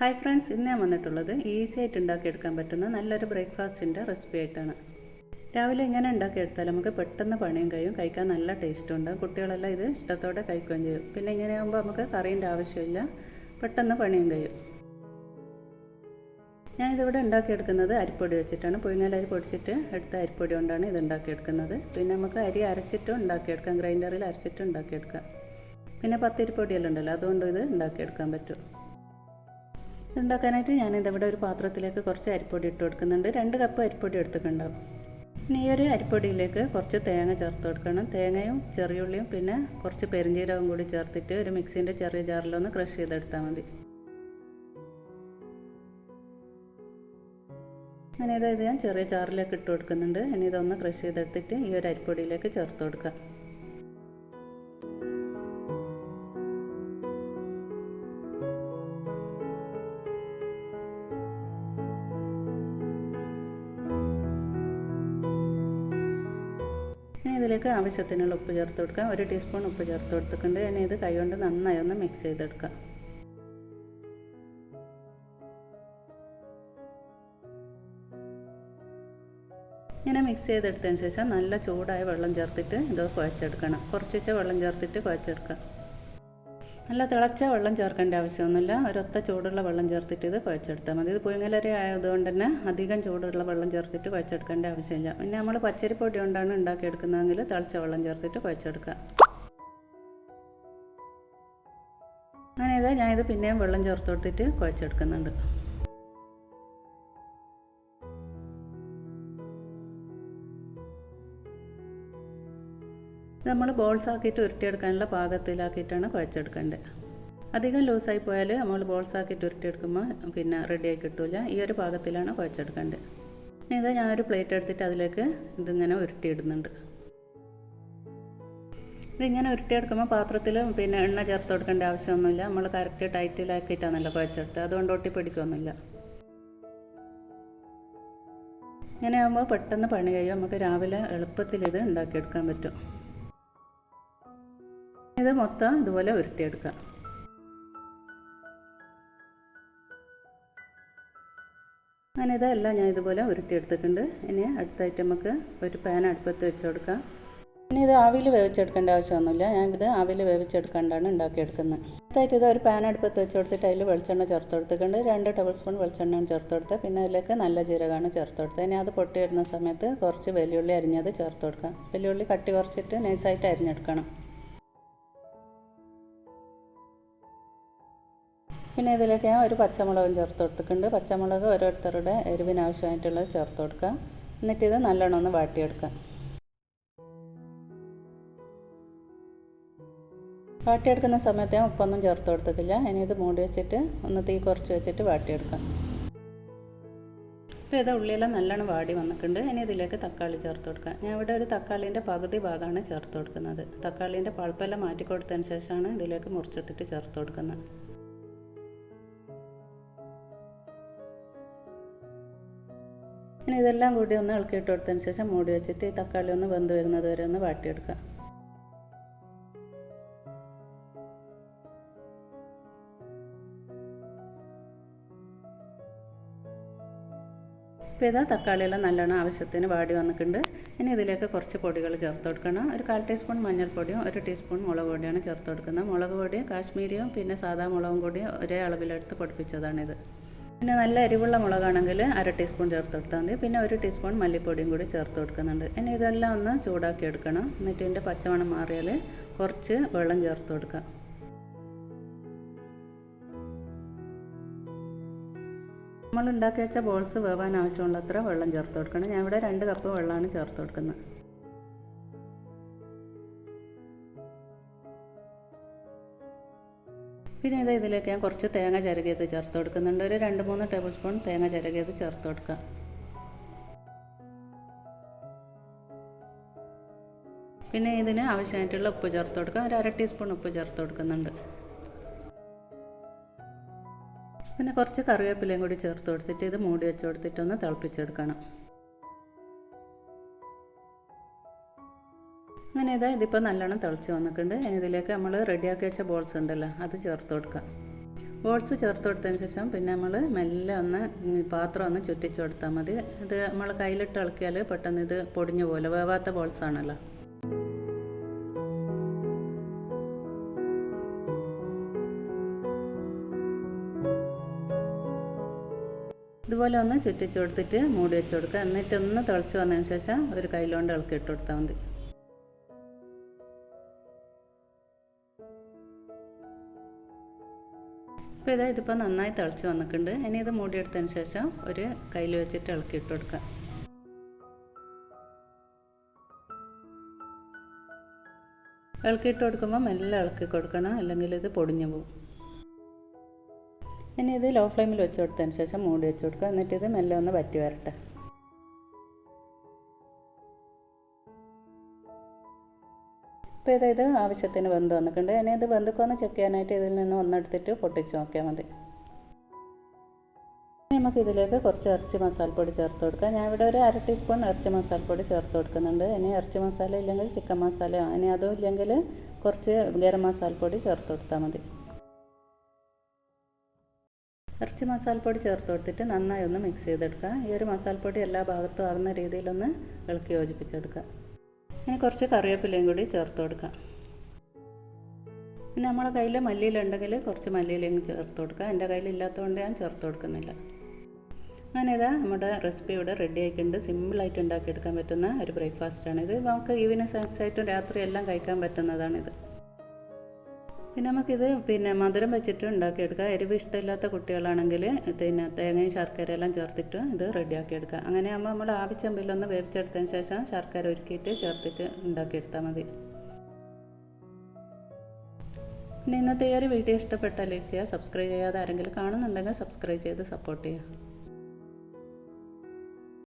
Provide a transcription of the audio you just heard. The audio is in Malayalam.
ഹായ് ഫ്രണ്ട്സ് ഇന്ന് ഞാൻ വന്നിട്ടുള്ളത് ഈസി ആയിട്ട് ഉണ്ടാക്കിയെടുക്കാൻ പറ്റുന്ന നല്ലൊരു ബ്രേക്ക്ഫാസ്റ്റിന്റെ റെസിപ്പി ആയിട്ടാണ്. രാവിലെ ഇങ്ങനെ ഉണ്ടാക്കിയെടുത്താൽ നമുക്ക് പെട്ടെന്ന് പണിയും കഴിയും കഴിക്കാൻ നല്ല ടേസ്റ്റും ഉണ്ട്. കുട്ടികളെല്ലാം ഇത് ഇഷ്ടത്തോടെ കഴിക്കുകയും ചെയ്യും. പിന്നെ ഇങ്ങനെ ആകുമ്പോൾ നമുക്ക് കറീന്റെ ആവശ്യമില്ല പെട്ടെന്ന് പണിയും കഴിയും. ഞാൻ ഞാനിതിവിടെ ഉണ്ടാക്കിയെടുക്കുന്നത് അരിപ്പൊടി വെച്ചിട്ടാണ്. പുഴുങ്ങൽ അരി പൊടിച്ചിട്ട് എടുത്ത അരിപ്പൊടി കൊണ്ടാണ് ഇത് ഉണ്ടാക്കിയെടുക്കുന്നത്. പിന്നെ നമുക്ക് അരി അരച്ചിട്ടും ഉണ്ടാക്കിയെടുക്കാം ഗ്രൈൻഡറിൽ അരച്ചിട്ടും ഉണ്ടാക്കിയെടുക്കാം. പിന്നെ പത്തിരിപ്പൊടിയെല്ലാം ഉണ്ടല്ലോ അതുകൊണ്ട് ഇത് ഉണ്ടാക്കിയെടുക്കാൻ പറ്റും. ഉണ്ടാക്കാനായിട്ട് ഞാൻ ഇതവിടെ ഒരു പാത്രത്തിലേക്ക് കുറച്ച് അരിപ്പൊടി ഇട്ട് കൊടുക്കുന്നുണ്ട്. രണ്ട് കപ്പ് അരിപ്പൊടി എടുത്തിട്ടുണ്ടാവും. ഇനി ഈ ഒരു അരിപ്പൊടിയിലേക്ക് കുറച്ച് തേങ്ങ ചേർത്ത് കൊടുക്കണം. തേങ്ങയും ചെറിയുള്ളിയും പിന്നെ കുറച്ച് പെരിഞ്ചീരകവും കൂടി ചേർത്തിട്ട് ഒരു മിക്സിന്റെ ചെറിയ ജാറിലൊന്ന് ക്രഷ് ചെയ്തെടുത്താൽ മതി. അങ്ങനെ ഇതായത് ഞാൻ ചെറിയ ജാറിലേക്ക് ഇട്ട് കൊടുക്കുന്നുണ്ട്. ഇനി ഇതൊന്ന് ക്രഷ് ചെയ്തെടുത്തിട്ട് ഈ ഒരു അരിപ്പൊടിയിലേക്ക് ചേർത്ത് കൊടുക്കാം ഇതിലേക്ക് ആവശ്യത്തിനുള്ള ഉപ്പ് ചേർത്ത് കൊടുക്കുക. ഒരു ടീസ്പൂൺ ഉപ്പ് ചേർത്ത് കൊടുത്തിട്ടുണ്ട്. ഇനി ഇത് കൈകൊണ്ട് നന്നായി ഒന്ന് മിക്സ് ചെയ്തെടുക്കുക. ഇങ്ങനെ മിക്സ് ചെയ്തെടുത്തതിന് ശേഷം നല്ല ചൂടായ വെള്ളം ചേർത്തിട്ട് ഇത് കുഴച്ചെടുക്കണം. കുറച്ചിച്ച വെള്ളം ചേർത്തിട്ട് കുഴച്ചെടുക്കാം നല്ല തിളച്ച വെള്ളം ചേർക്കേണ്ട ആവശ്യമൊന്നുമില്ല. ഒരൊത്ത ചൂടുള്ള വെള്ളം ചേർത്തിട്ട് ഇത് കുഴച്ചെടുത്താൽ മതി. ഇത് പുഴുങ്ങലരി ആയതുകൊണ്ട് തന്നെ അധികം ചൂടുള്ള വെള്ളം ചേർത്തിട്ട് കുഴച്ചെടുക്കേണ്ട ആവശ്യമില്ല. പിന്നെ നമ്മൾ പച്ചരിപ്പൊടി കൊണ്ടാണ് ഉണ്ടാക്കിയെടുക്കുന്നതെങ്കിൽ തിളച്ച വെള്ളം ചേർത്തിട്ട് കുഴച്ചെടുക്കുക. അങ്ങനെ ഇത് ഞാനിത് പിന്നെയും വെള്ളം ചേർത്ത് കൊടുത്തിട്ട് കുഴച്ചെടുക്കുന്നുണ്ട്. നമ്മൾ ബോൾസ് ആക്കിയിട്ട് ഉരുട്ടിയെടുക്കാനുള്ള പാകത്തിലാക്കിയിട്ടാണ് കുഴച്ചെടുക്കേണ്ടത്. അധികം ലൂസായി പോയാൽ നമ്മൾ ബോൾസ് ആക്കിയിട്ട് ഉരുട്ടിയെടുക്കുമ്പോൾ പിന്നെ റെഡിയായി കിട്ടില്ല ഈ ഒരു പാകത്തിലാണ് കുഴച്ചെടുക്കേണ്ടത്. ഇനി ഇത് ഞാനൊരു പ്ലേറ്റ് എടുത്തിട്ട് അതിലേക്ക് ഇതിങ്ങനെ ഉരുട്ടിയിടുന്നുണ്ട്. ഇതിങ്ങനെ ഉരുട്ടിയെടുക്കുമ്പോൾ പാത്രത്തിൽ പിന്നെ എണ്ണ ചേർത്ത് കൊടുക്കേണ്ട ആവശ്യമൊന്നുമില്ല. നമ്മൾ കറക്റ്റ് ടൈറ്റിലാക്കിയിട്ടാണല്ലോ കുഴച്ചെടുത്തത്. അതുകൊണ്ട് ഒട്ടി പിടിക്കുകയൊന്നുമില്ല ഇങ്ങനെ ആകുമ്പോൾ പെട്ടെന്ന് പണി കഴിയും. നമുക്ക് രാവിലെ എളുപ്പത്തിൽ ഇത് ഉണ്ടാക്കിയെടുക്കാൻ പറ്റും. ഇത് മൊത്തം ഇതുപോലെ ഉരുട്ടിയെടുക്കാം അങ്ങനെ ഇതെല്ലാം ഞാൻ ഇതുപോലെ ഉരുട്ടിയെടുത്തിട്ടുണ്ട്. ഇനി അടുത്ത ഐറ്റം നമുക്ക് ഒരു പാൻ അടുപ്പത്ത് വെച്ച് കൊടുക്കാം. ഇനി ഇത് ആവിയിൽ വേവിച്ചെടുക്കേണ്ട ആവശ്യമൊന്നുമില്ല. ഞാനിത് ആവിയിൽ വേവിച്ചെടുക്കാണ്ടാണ് ഉണ്ടാക്കിയെടുക്കുന്നത്. അടുത്തായിട്ട് ഇത് ഒരു പാൻ അടുപ്പത്ത് വെച്ച് കൊടുത്തിട്ട് അതിൽ വെളിച്ചെണ്ണ ചേർത്ത് കൊടുത്തിട്ടുണ്ട്. രണ്ട് ടേബിൾ സ്പൂൺ വെളിച്ചെണ്ണയാണ് ചേർത്ത് കൊടുത്തത് പിന്നെ അതിലേക്ക് നല്ല ജീരകമാണ് ചേർത്ത് കൊടുത്തത്. ഇനി അത് പൊട്ടി വരുന്ന സമയത്ത് കുറച്ച് വെല്ലുള്ളി അരിഞ്ഞത് ചേർത്ത് കൊടുക്കാം വെല്ലുള്ളി കട്ടി കുറച്ചിട്ട് നൈസായിട്ട് അരിഞ്ഞെടുക്കണം. പിന്നെ ഇതിലേക്ക് ഒരു പച്ചമുളകും ചേർത്ത് കൊടുത്തിട്ടുണ്ട്. പച്ചമുളക് ഓരോരുത്തരുടെ എരിവിനാവശ്യമായിട്ടുള്ളത് ചേർത്ത് കൊടുക്കുക. എന്നിട്ടിത് നല്ലോണം ഒന്ന് വാട്ടിയെടുക്കാം വാട്ടിയെടുക്കുന്ന സമയത്ത് ഞാൻ ഉപ്പൊന്നും ചേർത്ത് കൊടുത്തിട്ടില്ല. ഇനി ഇത് മൂടി വെച്ചിട്ട് ഒന്ന് തീ കുറച്ച് വെച്ചിട്ട് വാട്ടിയെടുക്കാം ഇപ്പോൾ ഇത് ഉള്ളിയെല്ലാം നല്ലോണം വാടി വന്നിട്ടുണ്ട്. ഇനി ഇതിലേക്ക് തക്കാളി ചേർത്ത് കൊടുക്കുക. ഞാൻ ഇവിടെ ഒരു തക്കാളീന്റെ പകുതി ഭാഗമാണ് ചേർത്ത് കൊടുക്കുന്നത്. തക്കാളീന്റെ പൾപ്പെല്ലാം മാറ്റി കൊടുത്തതിന് ശേഷമാണ് ഇതിലേക്ക് മുറിച്ചിട്ടിട്ട് ചേർത്ത് കൊടുക്കുന്നത്. ഇനി ഇതെല്ലാം കൂടി ഒന്ന് ഇളക്കിയിട്ട് കൊടുത്തതിന് ശേഷം മൂടി വെച്ചിട്ട് ഈ തക്കാളി ഒന്ന് വെന്ത് വരുന്നത് വരെ ഒന്ന് വാട്ടിയെടുക്കാം ഇപ്പോൾ ഇതാ തക്കാളിയെല്ലാം നല്ലോണം ആവശ്യത്തിന് വാടി വന്നിട്ടുണ്ട്. ഇനി ഇതിലേക്ക് കുറച്ച് പൊടികൾ ചേർത്ത് കൊടുക്കണം. ഒരു കാൽ ടീസ്പൂൺ മഞ്ഞൾപ്പൊടിയും ഒരു ടീസ്പൂൺ മുളക് പൊടിയാണ് ചേർത്ത് കൊടുക്കുന്നത്. മുളക് പൊടിയും കാശ്മീരിയും പിന്നെ സാധാ മുളകും കൂടി ഒരേ അളവിലെടുത്ത് പൊടിപ്പിച്ചതാണിത്. പിന്നെ നല്ല എരിവുള്ള മുളകാണെങ്കിൽ അര ടീസ്പൂൺ ചേർത്ത് കൊടുത്താൽ മതി. പിന്നെ ഒരു ടീസ്പൂൺ മല്ലിപ്പൊടിയും കൂടി ചേർത്ത് കൊടുക്കുന്നുണ്ട്. ഇനി ഇതെല്ലാം ഒന്ന് ചൂടാക്കി എടുക്കണം. എന്നിട്ട് ഇതിന്റെ പച്ചമണം മാറിയാൽ കുറച്ച് വെള്ളം ചേർത്ത് കൊടുക്കാം നമ്മൾ ഉണ്ടാക്കി വെച്ച ബോൾസ് വേവാൻ ആവശ്യമുള്ളത്ര വെള്ളം ചേർത്ത് കൊടുക്കണം. ഞാൻ ഇവിടെ രണ്ട് കപ്പ് വെള്ളമാണ് ചേർത്ത് കൊടുക്കുന്നത്. പിന്നെ ഇത് ഇതിലേക്ക് ഞാൻ കുറച്ച് തേങ്ങ ചിരകിയത് ചേർത്ത് കൊടുക്കുന്നുണ്ട്. ഒരു രണ്ട് മൂന്ന് ടേബിൾ സ്പൂൺ തേങ്ങ ചിരകിയത് ചേർത്ത് കൊടുക്കുക. പിന്നെ ഇതിന് ആവശ്യമായിട്ടുള്ള ഉപ്പ് ചേർത്ത് കൊടുക്കുക. ഒരു അര ടീസ്പൂൺ ഉപ്പ് ചേർത്ത് കൊടുക്കുന്നുണ്ട്. പിന്നെ കുറച്ച് കറിവേപ്പിലയും കൂടി ചേർത്ത് കൊടുത്തിട്ട് ഇത് മൂടി വെച്ച് കൊടുത്തിട്ടൊന്ന് തിളപ്പിച്ചെടുക്കണം. അങ്ങനെ ഇതാ ഇതിപ്പോൾ നല്ലോണം തിളച്ച് വന്നിട്ടുണ്ട്. ഇനി ഇതിലേക്ക് നമ്മൾ റെഡിയാക്കി വെച്ച ബോൾസ് ഉണ്ടല്ലോ അത് ചേർത്ത് കൊടുക്കാം. ബോൾസ് ചേർത്ത് കൊടുത്തതിന് ശേഷം പിന്നെ നമ്മൾ മെല്ലെ ഒന്ന് പാത്രം ഒന്ന് ചുറ്റിച്ച് കൊടുത്താൽ മതി. ഇത് നമ്മൾ കയ്യിലിട്ട് ഇളക്കിയാൽ പെട്ടെന്ന് ഇത് പൊടിഞ്ഞു പോലെ വേവാത്ത ബോൾസ് ആണല്ലോ. ഇതുപോലെ ഒന്ന് ചുറ്റിച്ച് കൊടുത്തിട്ട് മൂടി വെച്ച് കൊടുക്കുക. എന്നിട്ട് ഒന്ന് തിളച്ച് വന്നതിന് ശേഷം ഒരു കയ്യിലോണ്ട് ഇളക്കി ഇട്ട് കൊടുത്താൽ മതി. ഇപ്പോൾ ഇതാ ഇതിപ്പോൾ നന്നായി തിളച്ച് വന്നിട്ടുണ്ട്. ഇനി ഇത് മൂടിയെടുത്തതിന് ശേഷം ഒരു കയ്യിൽ വെച്ചിട്ട് ഇളക്കി ഇട്ട് കൊടുക്കാം. ഇളക്കിയിട്ട് കൊടുക്കുമ്പോൾ മെല്ലെ ഇളക്കി കൊടുക്കണം. അല്ലെങ്കിൽ ഇത് പൊടിഞ്ഞു പോകും ഇനി ഇത് ലോ ഫ്ലെയിമിൽ വെച്ച് കൊടുത്തതിന് ശേഷം മൂടി വെച്ച് കൊടുക്കുക. എന്നിട്ട് ഇത് മെല്ലെ ഒന്ന് വറ്റി വരട്ടെ. ഇപ്പോൾ ഇത് ആവശ്യത്തിന് വെന്ത് വന്നിട്ടുണ്ട്. ഇനി ഇത് ബന്ധുക്കൊന്ന് ചെക്ക് ചെയ്യാനായിട്ട് ഇതിൽ നിന്ന് ഒന്നെടുത്തിട്ട് പൊട്ടിച്ച് നോക്കിയാൽ മതി. നമുക്ക് ഇതിലേക്ക് കുറച്ച് ഇറച്ചി മസാലപ്പൊടി ചേർത്ത് കൊടുക്കാം. ഞാൻ ഇവിടെ ഒരു അര ടീസ്പൂൺ ഇറച്ചി മസാലപ്പൊടി ചേർത്ത് കൊടുക്കുന്നുണ്ട്. ഇനി ഇറച്ചി മസാല ഇല്ലെങ്കിൽ ചിക്കൻ മസാല ഇനി അതും ഇല്ലെങ്കിൽ കുറച്ച് ഗരം മസാലപ്പൊടി ചേർത്ത് കൊടുത്താൽ മതി. ഇറച്ചി മസാലപ്പൊടി ചേർത്ത് കൊടുത്തിട്ട് നന്നായി ഒന്ന് മിക്സ് ചെയ്തെടുക്കുക ഈ ഒരു മസാലപ്പൊടി എല്ലാ ഭാഗത്തും ആകുന്ന രീതിയിലൊന്ന് ഇളക്കി യോജിപ്പിച്ചെടുക്കുക ഇനി കുറച്ച് കറിവേപ്പിലയും കൂടി ചേർത്ത് കൊടുക്കാം. പിന്നെ നമ്മുടെ കയ്യിൽ മല്ലിയിലുണ്ടെങ്കിൽ കുറച്ച് മല്ലിയിലയും ചേർത്ത് കൊടുക്കുക. എന്റെ കയ്യിൽ ഇല്ലാത്തതുകൊണ്ട് ഞാൻ ചേർത്ത് കൊടുക്കുന്നില്ല. അങ്ങനെ ഇതാ നമ്മുടെ റെസിപ്പി ഇവിടെ റെഡി ആയിട്ടുണ്ട്. സിമ്പിളായിട്ട് ഉണ്ടാക്കിയെടുക്കാൻ പറ്റുന്ന ഒരു ബ്രേക്ക്ഫാസ്റ്റാണ് ഇത് നമുക്ക് ഈവനിങ് സ്നാക്സ് ആയിട്ടും രാത്രി എല്ലാം കഴിക്കാൻ പറ്റുന്നതാണിത്. പിന്നെ നമുക്കിത് പിന്നെ മധുരം വെച്ചിട്ട് ഉണ്ടാക്കിയെടുക്കാം. എരിവ് ഇഷ്ടമില്ലാത്ത കുട്ടികളാണെങ്കിൽ പിന്നെ തേങ്ങയും ശർക്കര എല്ലാം ചേർത്തിട്ട് ഇത് റെഡിയാക്കിയെടുക്കാം അങ്ങനെ ആകുമ്പോൾ നമ്മൾ ആവിച്ചമ്പിലൊന്ന് വേവിച്ചെടുത്തതിന് ശേഷം ശർക്കര ഒരുക്കിയിട്ട് ചേർത്തിട്ട് ഉണ്ടാക്കിയെടുത്താൽ മതി. പിന്നെ ഇന്നത്തെ ഈ ഒരു വീഡിയോ ഇഷ്ടപ്പെട്ടാൽ ലൈക്ക് ചെയ്യുക സബ്സ്ക്രൈബ് ചെയ്യാതെ ആരെങ്കിലും കാണുന്നുണ്ടെങ്കിൽ സബ്സ്ക്രൈബ് ചെയ്ത് സപ്പോർട്ട് ചെയ്യുക.